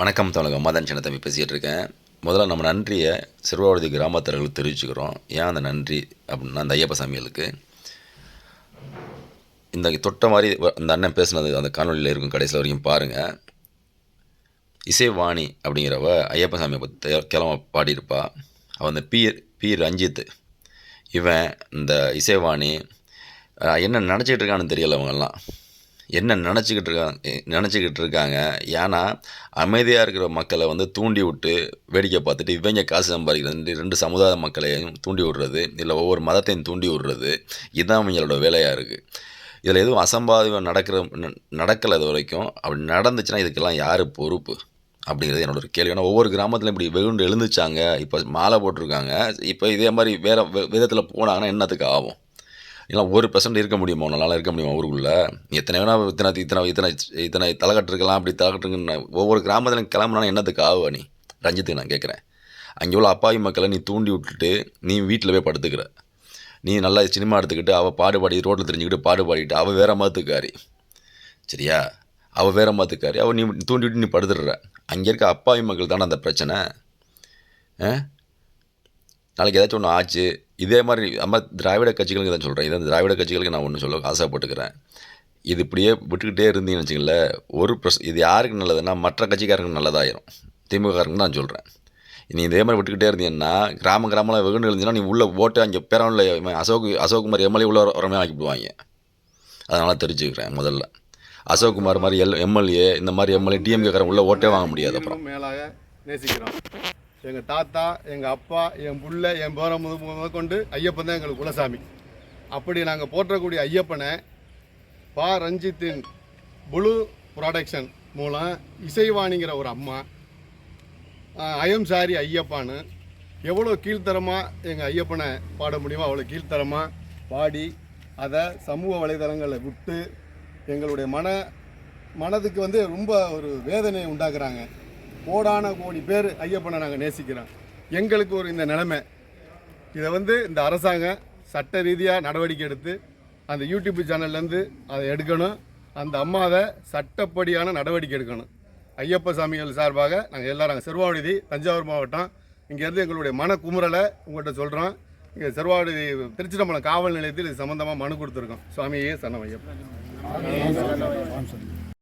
வணக்கம் தமிழக மதன் சின்னத்தம்பி பேசிகிட்டு இருக்கேன். முதல்ல நம்ம நன்றியை சிறுவாவதி கிராமத்தர்களுக்கு தெரிவிச்சுக்கிறோம். ஏன் அந்த நன்றி அப்படின்னா அந்த ஐயப்ப சாமிகளுக்கு. இந்த தொட்ட மாதிரி அந்த அண்ணன் பேசுனது அந்த காணொலியில் இருக்கும் கடைசியில் வரைக்கும் பாருங்கள் இசைவாணி அப்படிங்கிறவ ஐயப்ப சாமியை பற்றி கிளம்ப பாடியிருப்பா. அவன் அந்த பி பி ரஞ்சித். இவன் இந்த இசைவாணி என்ன நினச்சிக்கிட்டு இருக்கான்னு தெரியல அவங்கெல்லாம். என்ன நினச்சிக்கிட்டு இருக்காங்க நினச்சிக்கிட்டு இருக்காங்க. ஏன்னா அமைதியாக இருக்கிற மக்களை வந்து தூண்டி விட்டு வேடிக்கை பார்த்துட்டு இவங்க காசு சம்பாதிக்கிறது ரெண்டு சமுதாய மக்களையும் தூண்டி விடுறது இல்லை ஒவ்வொரு மதத்தையும் தூண்டி விடுறது இதுதான் அவங்களோட வேலையாக இருக்குது இதில் எதுவும் அசம்பாவிதம் நடக்கிற ந- நடக்கலை இது வரைக்கும். அப்படி நடந்துச்சுன்னா இதுக்கெல்லாம் யார் பொறுப்பு? அப்படிங்கிறது என்னோட ஒரு கேள்வி. ஏன்னா ஒவ்வொரு கிராமத்துலையும் இப்படி வெகுண்டு எழுந்துச்சாங்க. இப்போ மாலை போட்டிருக்காங்க. இப்போ இதே மாதிரி வேறு விதத்தில் போனாங்கன்னா என்னத்துக்கு ஆகும்? இல்லை ஒரு பர்சன்ட் இருக்க முடியுமா? உன்னால இருக்க முடியுமா ஊருக்குள்ளே? எத்தனை வேணால் இத்தனை இத்தனை இத்தனை இத்தனை தலைக்கட்டுருக்கலாம் அப்படி தலைக்கட்டுங்கன்னு ஒவ்வொரு கிராமத்துலையும் கிளம்புனா என்னத்துக்கு ஆகுவா நீ? ரஞ்சித்துக்கு நான் கேட்குறேன். அங்கே உள்ள அப்பாவி மக்களை நீ தூண்டி விட்டுட்டு நீ வீட்டில் போய் படுத்துக்கிற. நீ நல்லா சினிமா எடுத்துக்கிட்டு அவள் பாடுபாடி ரோட்டில் தெரிஞ்சுக்கிட்டு பாடு அவள் வேற மதத்துக்காரி சரியா? அவள் வேற மதத்துக்காரி அவள் நீ தூண்டி விட்டு நீ படுத்துடுற. அங்கே இருக்க அப்பாவி மக்கள் தானே அந்த பிரச்சனை? ஆ? நாளைக்கு ஏதாச்சும் ஒன்று ஆச்சு இதே மாதிரி நம்ம திராவிட கட்சிகளுக்கு தான் சொல்கிறேன் இதை திராவிட கட்சிகளுக்கு நான் ஒன்று சொல்ல ஆசைப்பட்டுக்கிறேன் இது இப்படியே விட்டுக்கிட்டே இருந்தீங்கன்னு வச்சுங்களேன் ஒரு பிரஸ் இது யாருக்கு நல்லதுன்னா மற்ற கட்சிக்காரங்களுக்கு நல்லதாயிரும். திமுகாரங்க நான் சொல்கிறேன் நீ இதே மாதிரி விட்டுக்கிட்டே இருந்தீங்கன்னா கிராம கிராமலாம் வெகுண்டு இருந்துச்சுன்னா நீ உள்ளே ஓட்டு அங்கே பேரவனில் அசோக் அசோக்குமார் எம்எல்ஏ உள்ள வரமே ஆக்கிவிடுவாங்க அதனால் தெரிஞ்சுக்கிறேன் முதல்ல. அசோக்குமார் மாதிரி எல் எம்எல்ஏ இந்த மாதிரி எம்எல்ஏ டிஎம்கேக்காரன் உள்ளே ஓட்டே வாங்க முடியாது அப்புறம். மேலாக நேசிக்கிறோம். எங்கள் தாத்தா எங்கள் அப்பா என் புள்ள என் பேர முத முதற்கொண்டு ஐயப்பன் தான் எங்களுக்கு குலசாமி. அப்படி நாங்கள் போற்றக்கூடிய ஐயப்பனை பா. ரஞ்சித்தின் புளு ப்ராடக்ஷன் மூலம் இசைவாணிங்கிற ஒரு அம்மா ஆஹ், அயம் சாரி ஐயப்பான்னு எவ்வளோ கீழ்த்தரமாக எங்கள் ஐயப்பனை பாட முடியுமோ அவ்வளோ கீழ்த்தரமாக பாடி அதை சமூக வலைதளங்களை விட்டு எங்களுடைய மன மனதுக்கு வந்து ரொம்ப ஒரு வேதனையை உண்டாக்குறாங்க. கோடான கோடி பேர் ஐயப்பனை நாங்கள் நேசிக்கிறோம் எங்களுக்கு ஒரு இந்த நிலைமை இதை வந்து இந்த அரசாங்கம் சட்ட ரீதியாக நடவடிக்கை எடுத்து அந்த யூடியூப் சேனல்லேருந்து அதை எடுக்கணும் அந்த அம்மாவை சட்டப்படியான நடவடிக்கை எடுக்கணும் ஐயப்ப சாமிகள் சார்பாக நாங்கள் எல்லாம் நாங்கள் செருவாவடுதி தஞ்சாவூர் மாவட்டம் இங்கேருந்து எங்களுடைய மன குமுறலை உங்கள்கிட்ட சொல்கிறோம் இங்கே செருவாவடுதி திருச்சிதம்பலம் காவல் நிலையத்தில் இது சம்மந்தமாக மனு கொடுத்துருக்கோம் சுவாமியே சன்னம் ஐயப்பன்